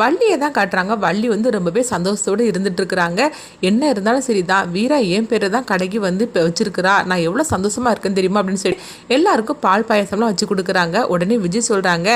வள்ளியை தான் காட்டுறாங்க. வள்ளி வந்து ரொம்பவே சந்தோஷத்தோடு இருந்துட்டுருக்குறாங்க. என்ன இருந்தாலும் சரி தான் வீரா என் பேரை தான் கடைக்கு வந்து இப்போ வச்சுருக்குறா. நான் எவ்வளோ சந்தோஷமாக இருக்கேன்னு தெரியுமா? அப்படின்னு சொல்லி எல்லாருக்கும் பால் பாயசம்லாம் வச்சு கொடுக்குறாங்க. உடனே விஜய் சொல்கிறாங்க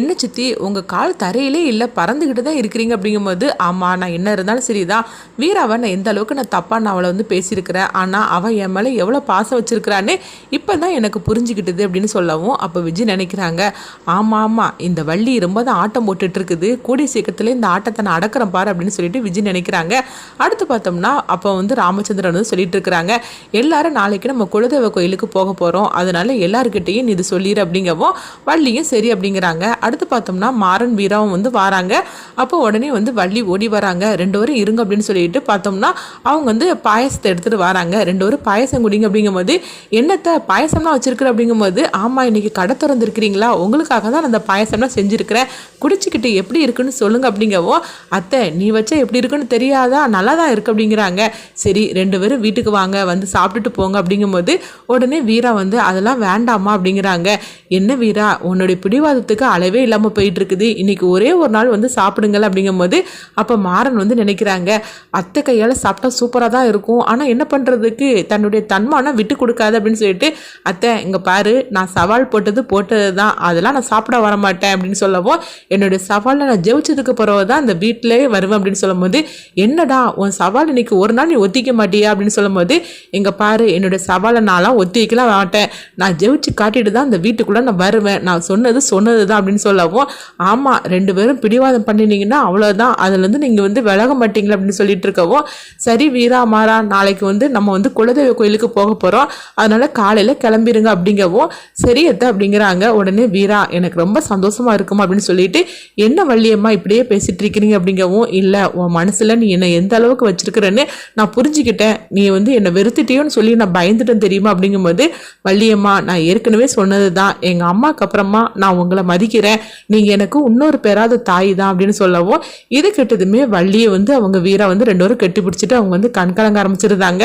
என்ன சித்தி உங்கள் கால் தரையிலே இல்லை பறந்துக்கிட்டு தான் இருக்கிறீங்க. அப்படிங்கும்போது ஆமாம் நான் என்ன இருந்தாலும் சரி தான் வீராவை நான் எந்த அளவுக்கு நான் தப்பாக நான் அவளை வந்து பேசியிருக்கிறேன். ஆனால் அவள் என் மேலே எவ்வளோ பாசம் வச்சிருக்கிறான்னு இப்போ தான் எனக்கு புரிஞ்சுக்கிட்டது அப்படின்னு சொல்லவும் அப்போ விஜய் நினைக்கிறாங்க ஆமாம் ஆமாம் இந்த வள்ளி ரொம்ப தான் ஆட்டம் போட்டுட்ருக்குது கூடிய சீக்கிரத்தில் இந்த ஆட்டத்தை நான் அடக்கிறேன் பாரு அப்படின்னு சொல்லிட்டு விஜய் நினைக்கிறாங்க. அடுத்து பார்த்தோம்னா அப்போ வந்து ராமச்சந்திரன் வந்து சொல்லிட்டு இருக்கிறாங்க. எல்லாரும் நாளைக்கு நம்ம குலதெய்வ கோயிலுக்கு போக போகிறோம் அதனால எல்லாருக்கிட்டையும் இது சொல்லிடு அப்படிங்கவும் வள்ளியும் சரி அப்படிங்கிறாங்க. அடுத்து பார்த்தோம்னா மாறன் வீராவும் வந்து வராங்க. அப்போ உடனே வந்து வள்ளி ஓடி வராங்க. ரெண்டு பேரும் இருங்க அப்படின்னு சொல்லிட்டு பார்த்தோம்னா அவங்க வந்து பாயசத்தை எடுத்துகிட்டு வராங்க. ரெண்டு பேரும் பாயசம் குடிங்க அப்படிங்கும்போது என்னத்தை பாயசம்லாம் வச்சிருக்கிற அப்படிங்கும்போது ஆமாம் இன்னைக்கு கடை திறந்துருக்கிறீங்களா? உங்களுக்காக தான் நான் அந்த பாயசம்லாம் செஞ்சுருக்கிறேன். குடிச்சிக்கிட்டு எப்படி இருக்குன்னு சொல்லுங்க அப்படிங்கவோ அத்தை நீ வச்சா எப்படி இருக்குன்னு தெரியாதா? நல்லா தான் இருக்கு அப்படிங்கிறாங்க. சரி ரெண்டு பேரும் வீட்டுக்கு வாங்க வந்து சாப்பிட்டுட்டு போங்க அப்படிங்கும்போது உடனே வீரா வந்து அதெல்லாம் வேண்டாமா அப்படிங்கிறாங்க. என்ன வீரா உன்னுடைய பிடிவாதத்துக்கு அளவே இல்லாமல் போயிட்டு இருக்குது இன்னைக்கு ஒரே ஒரு நாள் வந்து சாப்பிடுங்கள் அப்படிங்கும்போது அப்போ மாறன் வந்து நினைக்கிறாங்க. அத்தை கையால் சாப்பிட்டா சூப்பராக தான் இருக்கும். ஆனால் என்ன பண்ணுறதுக்கு தன்னுடைய தன்மானம் விட்டு கொடுக்காது அப்படின்னு சொல்லிட்டு அத்தை இங்கே பாரு நான் சவால் போட்டது போட்டது தான் அதெல்லாம் நான் சாப்பிட வர மாட்டேன் அப்படின்னு சொல்லவும் என்னுடைய சவாலில் நான் ஜெயிச்சதுக்கு பிறகு தான் அந்த வீட்டிலே வருவேன் அப்படின்னு சொல்லும்போது என்னடா உன் சவால் இன்னைக்கு ஒரு நாள் நீ ஒத்திக்க மாட்டியா? அப்படின்னு சொல்லும்போது எங்கள் பாரு என்னோட சவாலை நான்லாம் ஒத்தி வைக்கலாம் மாட்டேன். நான் ஜெயிச்சு காட்டிட்டு தான் அந்த வீட்டுக்குள்ளே நான் வருவேன். நான் சொன்னது சொன்னது தான் அப்படின்னு சொல்லவும் ஆமாம் ரெண்டு பேரும் பிடிவாதம் பண்ணினீங்கன்னா அவ்வளோதான் அதுலேருந்து நீங்கள் வந்து விலக மாட்டீங்களா? அப்படின்னு சொல்லிட்டு இருக்கவும் சரி வீரா மாறா நாளைக்கு வந்து நம்ம வந்து குலதெய்வ கோயிலுக்கு போக போகிறோம் அதனால் காலையில் கிளம்பிடுங்க அப்படிங்கவும் சரி எத்த அப்படிங்கிறாங்க. உடனே வீரா எனக்கு ரொம்ப சந்தோஷமா இருக்குமா? அப்படின்னு சொல்லிட்டு என்ன வள்ளியம்மா இப்படி இப்படியே பேசிட்டு இருக்கிறீங்க அப்படிங்கவும் இல்லை உன் மனசில் நீ என்னை எந்த அளவுக்கு வச்சிருக்கிறேன்னு நான் புரிஞ்சுக்கிட்டேன். நீ வந்து என்னை வெறுத்துட்டியோன்னு சொல்லி நான் பயந்துட்டேன் தெரியுமா? அப்படிங்கும்போது வள்ளியம்மா நான் ஏற்கனவே சொன்னது தான் எங்கள் அம்மாவுக்கு அப்புறமா நான் உங்களை மதிக்கிறேன். நீங்கள் எனக்கு இன்னொரு பேராத தாய் தான் அப்படின்னு சொல்லவும் இது கெட்டதுமே வள்ளியை வந்து அவங்க வீரா வந்து ரெண்டு பேரும் கெட்டி பிடிச்சிட்டு அவங்க வந்து கண்கலங்க ஆரம்பிச்சிருந்தாங்க.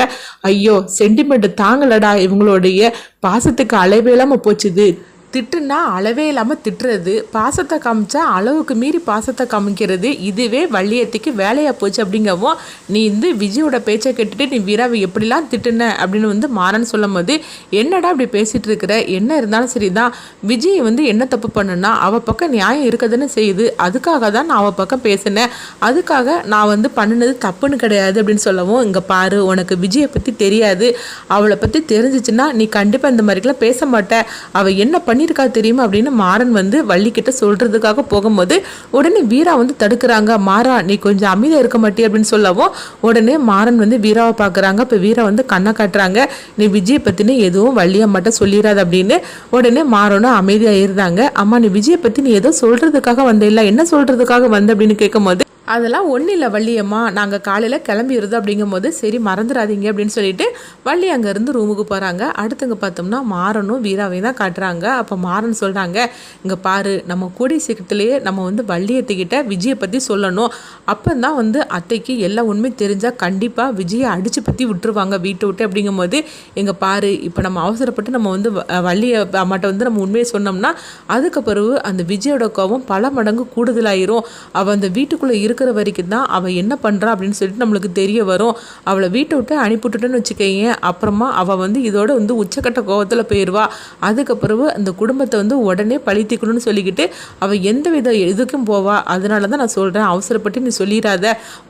ஐயோ சென்டிமெண்ட் தாங்கலடா இவங்களுடைய பாசத்துக்கு அளவே இல்லாமல் போச்சுது. திட்டுனா அளவே இல்லாமல் திட்டுறது. பாசத்தை காமிச்சா அளவுக்கு மீறி பாசத்தை காமிக்கிறது. இதுவே வள்ளியத்துக்கு வேலையாக போச்சு அப்படிங்கவும் நீ வந்து விஜயோட பேச்சை கேட்டுட்டு நீ வீராவை எப்படிலாம் திட்டுன? அப்படின்னு வந்து மாறன் சொல்லும் போது என்னடா அப்படி பேசிகிட்டு இருக்கிற? என்ன இருந்தாலும் சரி தான் விஜய் வந்து என்ன தப்பு பண்ணுனா அவள் பக்கம் நியாயம் இருக்குதுன்னு செய்யுது. அதுக்காக தான் நான் அவள் பக்கம் பேசினேன். அதுக்காக நான் வந்து பண்ணினது தப்புன்னு கிடையாது அப்படின்னு சொல்லவும் இங்கே பாரு உனக்கு விஜயை பற்றி தெரியாது. அவளை பற்றி தெரிஞ்சிச்சுன்னா நீ கண்டிப்பாக இந்த மாதிரிக்கெல்லாம் பேச மாட்ட. அவள் என்ன பண்ணியிருக்கா தெரியுமா அப்படின்னு மாறன் வந்து வள்ளிக்கிட்ட சொல்கிறதுக்காக போகும்போது உடனே வீரா வந்து தடுக்கிறாங்க. மாறா நீ கொஞ்சம் அமைதியாக இருக்க மாட்டே அப்படின்னு சொல்லவும் உடனே மாறன் வந்து வீராவை பார்க்குறாங்க. இப்போ வீரா வந்து கண்ணை காட்டுறாங்க. நீ விஜயை பற்றினு எதுவும் வள்ளியாக மட்டும் சொல்லிடாது அப்படின்னு. உடனே மாறனும் அமைதியாக இருந்தாங்க. அம்மா நீ விஜயை பற்றி நீ ஏதோ சொல்கிறதுக்காக வந்த இல்லை. என்ன சொல்கிறதுக்காக வந்த? அப்படின்னு கேட்கும்போது அதெல்லாம் ஒன்றும் இல்லை வள்ளியம்மா. நாங்கள் காலையில் கிளம்பிடுறது அப்படிங்கும்போது சரி மறந்துடாதீங்க அப்படின்னு சொல்லிட்டு வள்ளி அங்கேருந்து ரூமுக்கு போகிறாங்க அடுத்தங்க பார்த்தோம்னா மாறனும் வீராவையும் தான் காட்டுறாங்க. அப்போ மாறன் சொல்கிறாங்க இங்கே பாரு நம்ம கூடி சீக்கிரத்துலேயே நம்ம வந்து வள்ளியத்துக்கிட்ட விஜயை பற்றி சொல்லணும். அப்போ தான் வந்து அத்தைக்கு எல்லா உண்மை தெரிஞ்சால் கண்டிப்பாக விஜயை அடித்து பற்றி விட்டுருவாங்க வீட்டை விட்டு. அப்படிங்கும்போது எங்கள் பாரு இப்போ நம்ம அவசரப்பட்டு நம்ம வந்து வ- வள்ளிய அம்மாட்ட வந்து நம்ம உண்மையை சொன்னோம்னா அதுக்கு பிறகு அந்த விஜயோட கோபம் பல மடங்கு கூடுதலாயிரும். அவள் அந்த வீட்டுக்குள்ளே இருக்க இருக்கிற வரைக்கும் தான் அவள் என்ன பண்ணுறா அப்படின்னு சொல்லிட்டு நம்மளுக்கு தெரிய வரும். அவளை வீட்டை விட்டு அனுப்பிவிட்டுட்டுன்னு வச்சுக்கோங்க அப்புறமா அவள் வந்து இதோட வந்து உச்சக்கட்ட கோபத்தில் போயிடுவா அதுக்கு பிறகு அந்த குடும்பத்தை வந்து உடனே பழித்திக்கணும்னு சொல்லிக்கிட்டு அவள் எந்த வித இதுக்கும் போவா. அதனால தான் நான் சொல்கிறேன் அவசரப்பட்டு நீ சொல்லிடாத.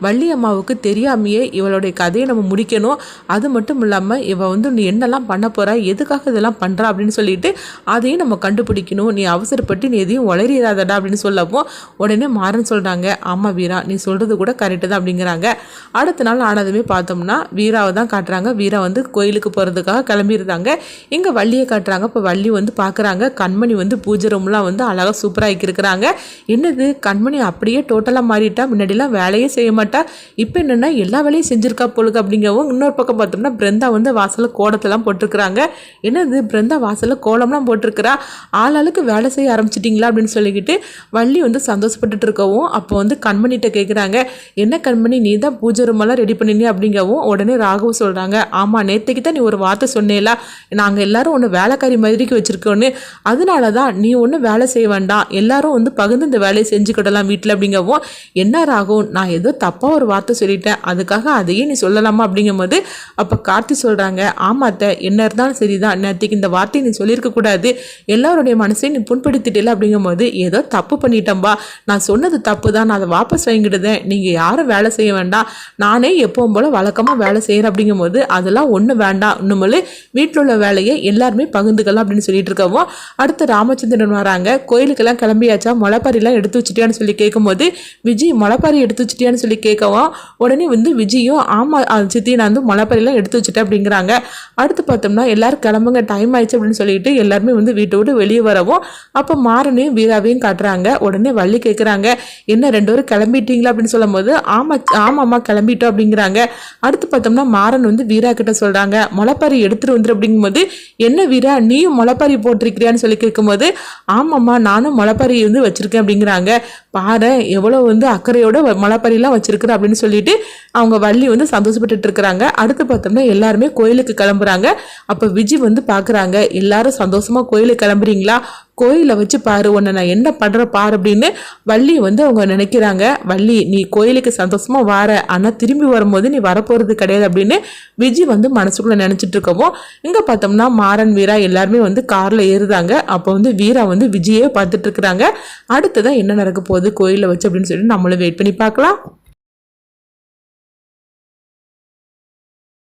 வள்ளி அம்மாவுக்கு தெரியாமையே இவளுடைய கதையை நம்ம முடிக்கணும். அது மட்டும் இல்லாமல் இவள் வந்து நீ என்னெல்லாம் பண்ண போகிறா எதுக்காக இதெல்லாம் பண்ணுறா அப்படின்னு சொல்லிட்டு அதையும் நம்ம கண்டுபிடிக்கணும். நீ அவசரப்பட்டு நீ எதையும் உளறிடாதடா அப்படின்னு சொல்லவும் உடனே மாறன் சொல்கிறாங்க ஆமாம் வீரா நீ சொல்கிறது கூட கரெக்டு தான் அப்படிங்கிறாங்க. அடுத்த நாள் ஆனதுமே பார்த்தோம்னா வீராவை தான் காட்டுறாங்க. வீரா வந்து கோயிலுக்கு போகிறதுக்காக கிளம்பியிருந்தாங்க. இங்கே வள்ளியை காட்டுறாங்க. இப்போ வள்ளி வந்து பார்க்குறாங்க. கண்மணி வந்து பூஜை ரூம்லாம் வந்து அழகாக சூப்பராக ஆக்கியிருக்கிறாங்க. என்னது? கண்மணி அப்படியே டோட்டலாக மாறிட்டா? முன்னாடிலாம் வேலையே செய்ய மாட்டா? இப்போ என்னென்னா எல்லா வேலையும் செஞ்சுருக்கா போலுக்கு அப்படிங்கவும் இன்னொரு பக்கம் பார்த்தோம்னா பிருந்தா வந்து வாசலில் கோடத்தெல்லாம் போட்டிருக்கிறாங்க. என்னது? பிருந்தா வாசலில் கோலம்லாம் போட்டிருக்கிறா? ஆளாளுக்கு வேலை செய்ய ஆரம்பிச்சிட்டிங்களா அப்படின்னு சொல்லிக்கிட்டு வள்ளி வந்து சந்தோஷப்பட்டுட்டு இருக்கவும் அப்போ வந்து கண்மணிகிட்ட கேட்குறாங்க என்ன கண்மணி நீ தான் பூஜை ரூமெல்லாம் ரெடி பண்ணினி அப்படிங்கவும் உடனே ராகவ் சொல்கிறாங்க ஆமாம் நேற்றுக்கு தான் நீ ஒரு வார்த்தை சொன்னேலா நாங்கள் எல்லாரும் ஒன்று வேலைக்காரி மாதிரிக்கு வச்சுருக்கோன்னு. அதனால தான் நீ ஒன்றும் வேலை செய்ய வேண்டாம் எல்லாரும் வந்து பகிர்ந்து இந்த வேலையை செஞ்சுக்கிடலாம் வீட்டில் அப்படிங்கவும் என்ன ராகும் நான் ஏதோ தப்பாக ஒரு வார்த்தை சொல்லிட்டேன் அதுக்காக அதையே நீ சொல்லலாமா? அப்படிங்கும்போது அப்போ கார்த்தி சொல்கிறாங்க ஆமாத்த என்ன இருந்தாலும் சரிதான் நேற்றுக்கு இந்த வார்த்தையை நீ சொல்லியிருக்க கூடாது. எல்லாருடைய மனசையும் நீ புண்படுத்திட்டல? அப்படிங்கும்போது ஏதோ தப்பு பண்ணிட்டேன்பா நான் சொன்னது தப்பு தான் நான் அதை வாபஸ் வாங்கிடுதேன் நீங்கள் யாரும் வேலை செய்ய வேண்டாம். நானே எப்பவும் போல் வழக்கமாக வேலை செய்கிறேன் அப்படிங்கும்போது அதெல்லாம் ஒன்றும் வேண்டாம். இன்னுமேலு வீட்டில் உள்ள வேலையை எல்லாருமே பகிர்ந்துக்கலாம் அப்படின்னு சொல்லிட்டு இருக்கவும் அடுத்து ராமச்சந்திரன் வராங்க. கோயிலுக்கெல்லாம் கிளம்பியாச்சா? முளைப்பாரிலாம் எடுத்து வச்சுட்டியான்னு சொல்லி கேட்கும்போது விஜய் முளைப்பாரி எடுத்து வச்சுட்டியான்னு சொல்லி கேட்கவும் உடனே வந்து விஜயும் ஆமாம் சித்தி நான் வந்து முளைப்பாரிலாம் எடுத்து வச்சுட்டேன் அப்படிங்கிறாங்க. அடுத்து பார்த்தோம்னா எல்லாரும் கிளம்புங்க டைம் ஆயிடுச்சு அப்படின்னு சொல்லிட்டு எல்லாருமே வந்து வீட்டை விட்டு வெளியே வரவும் அப்போ மாறனையும் வீராவையும் காட்டுறாங்க. உடனே வள்ளி கேட்குறாங்க என்ன ரெண்டு பேரும் கிளம்பிட்டீங்களா அப்படின்னு சொல்லும்போது ஆமா ஆமாம்மா கிளம்பிட்டோம் அப்படிங்கிறாங்க. அடுத்து பார்த்தோம்னா மாறன் வந்து வீரா கிட்ட சொல்கிறாங்க முளைப்பாரி எடுத்துகிட்டு வந்துரு அப்படிங்கும்போது என்ன வீரா நீயும் முளைப்பாரி போட்டிருக்கிறியான்னு சொல்லி கேட்கும்போது ஆமாம்மா நானும் முளைப்பாரி வந்து வச்சுருக்கேன் அப்படிங்கிறாங்க. பாரு எவ்வளோ வந்து அக்கறையோட வ- முளைப்பாரிலாம் வச்சிருக்கிற அப்படின்னு சொல்லிட்டு அவங்க வள்ளி வந்து சந்தோஷப்பட்டுட்டு இருக்கிறாங்க. அடுத்து பார்த்தோம்னா எல்லாருமே கோயிலுக்கு கிளம்புறாங்க. அப்போ விஜய் வந்து பார்க்குறாங்க எல்லாரும் சந்தோஷமாக கோயிலுக்கு கிளம்புறீங்களா? கோயிலை வச்சு பாரு உன்னை நான் என்ன பண்ணுற பாரு அப்படின்னு வள்ளி வந்து அவங்க நினைக்கிறாங்க. வள்ளி நீ கோயிலுக்கு சந்தோஷமாக வார ஆனால் திரும்பி வரும்போது நீ வரப்போகிறது கிடையாது அப்படின்னு விஜய் வந்து மனசுக்குள்ளே நினச்சிட்டு இருக்கவும் இங்கே பார்த்தோம்னா மாறன் வீரா எல்லாருமே வந்து காரில் ஏறுதாங்க அப்போ வந்து வீரா வந்து விஜயே பார்த்துட்டு இருக்கிறாங்க. அடுத்ததான் என்ன நடக்க போகுது கோயிலில் வச்சு அப்படின்னு சொல்லிட்டு நம்மளும் வெயிட் பண்ணி பார்க்கலாம்.